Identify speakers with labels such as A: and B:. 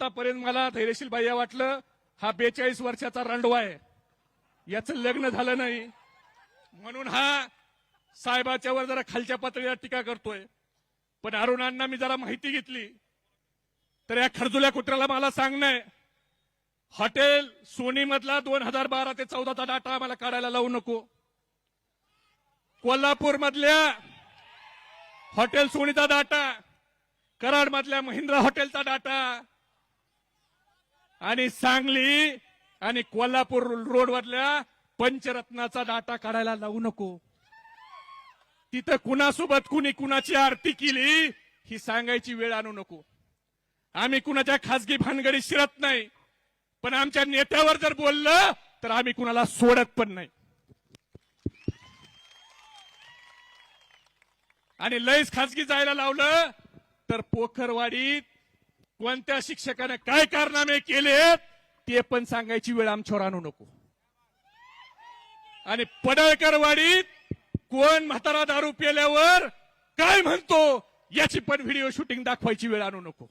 A: आतापर्यंत मला धैर्यशील बाह्य वाटलं. हा बेचाळीस वर्षाचा रांडवा आहे. याचं लग्न झालं नाही. म्हणून हा साहेबाच्या वर जरा खालच्या पातळीवर टीका करतोय. पण अरुणांना मी जरा माहिती घेतली. तर या खरजुल्या कुत्र्याला मला सांगणंय हॉटेल सोनी मधला दोन हजार बारा ते चौदाचा डाटा आम्हाला काढायला लावू नको. कोल्हापूर मधल्या हॉटेल सोनीचा डाटा. कराड मधल्या महिंद्रा हॉटेलचा डाटा. आणि सांगली आणि कोल्हापूर रोड वरल्या पंचरत्नाचा डाटा काढायला लावू नको. तिथं कुणासोबत कुणी कुणाची आरती केली ही सांगायची वेळ आणू नको. आम्ही कुणाच्या खासगी भानगडीत शिरत नाही पण आमच्या नेत्यावर जर बोललं तर आम्ही कुणाला सोडत पण नाही. आणि लयच खासगी जायला लावलं तर पोखरवाडीत कोणत्या शिक्षकाने काय कारनामे केले ते पण सांगायची वेळ आमच्यावर आणू नको. आणि पडळकरवाडीत कोण म्हातारा दारू पेल्यावर काय म्हणतो याची पण व्हिडिओ शूटिंग दाखवायची वेळ आणू नको.